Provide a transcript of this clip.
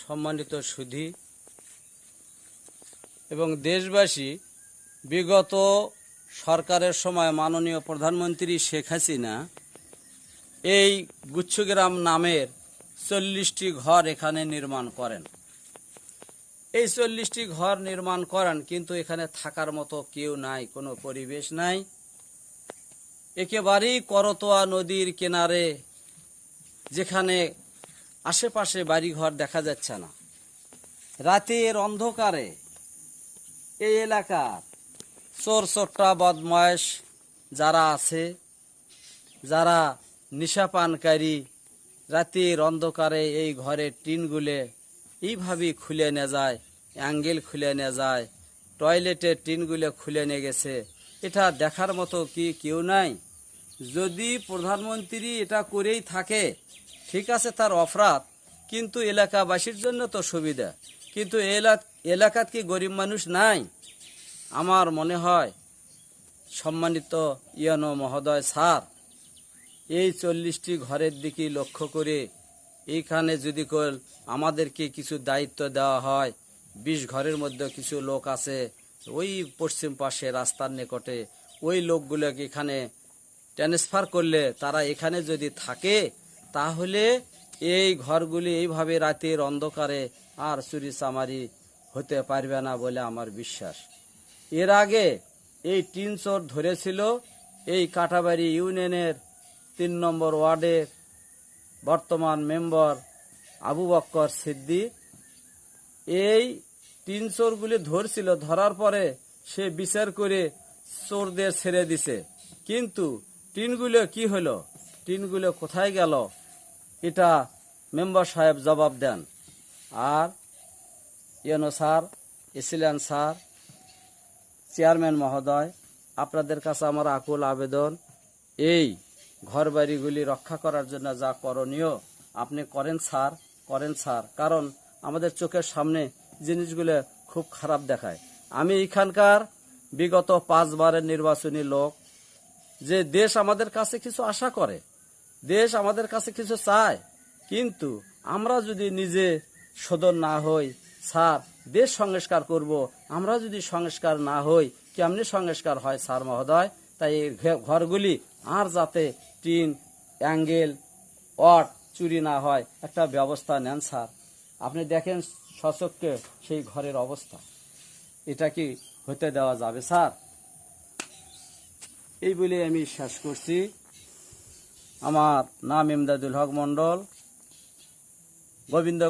সম্মানিত সুধী। এবং দেশবাসী, বিগত সরকারের সময় মাননীয় প্রধানমন্ত্রী শেখ হাসিনা এই গুচ্ছগ্রাম নামের চল্লিশটি ঘর এখানে নির্মাণ করেন। এই চল্লিশটি ঘর নির্মাণ করেন, কিন্তু এখানে থাকার মতো কেউ নাই, কোনো পরিবেশ নাই। একেবারেই করতোয়া নদীর কিনারে যেখানে আশেপাশে বাড়িঘর দেখা যাচ্ছে না। রাতের অন্ধকারে এই এলাকার চোর চোরটা বদমায়েশ যারা আছে, যারা নিশাপানকারী রাতের অন্ধকারে এই ঘরের টিনগুলে এইভাবেই খুলে নিয়ে যায়, অ্যাঙ্গেল খুলে নিয়ে যায়, টয়লেটের টিনগুলো খুলে নিয়ে গেছে। এটা দেখার মতো কি কেউ নাই? যদি প্রধানমন্ত্রী এটা করেই থাকে ঠিক আছে তার অপরাধ কিন্তু এলাকাবাসীর জন্য তো সুবিধা। কিন্তু এলাক এলাকাত কি গরিব মানুষ নাই? আমার মনে হয় সম্মানিত ইয়ানো মহোদয় স্যার, এই চল্লিশটি ঘরের দিকে লক্ষ্য করে এইখানে যদি কল আমাদেরকে কিছু দায়িত্ব দেওয়া হয়, বিশ ঘরের মধ্যে কিছু লোক আছে, ওই পশ্চিম পাশে রাস্তার নিকটে ওই লোকগুলোকে এখানে ট্রান্সফার করলে তারা এখানে যদি থাকে তাহলে এই ঘরগুলি এইভাবে রাতের অন্ধকারে আর চুরি চামারি হতে পারবে না বলে আমার বিশ্বাস। এর আগে এই টিন চোর ধরেছিল এই কাটাবাড়ি ইউনিয়নের তিন নম্বর ওয়ার্ডের বর্তমান মেম্বার আবু বক্কর সিদ্দি এই তিন চোরগুলি ধরছিল, ধরার পরে সে বিচার করে চোরদের ছেড়ে দিছে। কিন্তু টিনগুলো কি হলো? টিনগুলো কোথায় গেল? এটা মেম্বার সাহেব জবাব দেন। আর ইয়নো স্যার এসিলেন স্যার, চেয়ারম্যান মহোদয়, আপনাদের কাছে আমার আকুল আবেদন, এই ঘরবাড়িগুলি রক্ষা করার জন্য যা করণীয় আপনি করেন স্যার করেন স্যার। কারণ আমাদের চোখের সামনে জিনিসগুলো খুব খারাপ দেখায়। আমি এখানকার বিগত পাঁচবারের নির্বাচনী লোক, যে দেশ আমাদের কাছে কিছু আশা করে দেশ আমাদের কাছে কিছু চায়, কিন্তু আমরা যদি নিজে সদর না হই, স্যার, দেশ সংস্কার করব। আমরা যদি সংস্কার না হই, কেমনি সংস্কার হয়, স্যার মহোদয়? তাই এই ঘরগুলি আর যাতে টিন, অ্যাঙ্গেল অট চুরি না হয়, একটা ব্যবস্থা নেন, স্যার। আপনি দেখেন সচককে সেই ঘরের অবস্থা। এটা কি হতে দেওয়া যাবে, স্যার? এই বলে আমি শেষ করছি। আমার নাম ইমদাদুল হক মন্ডল গোবিন্দ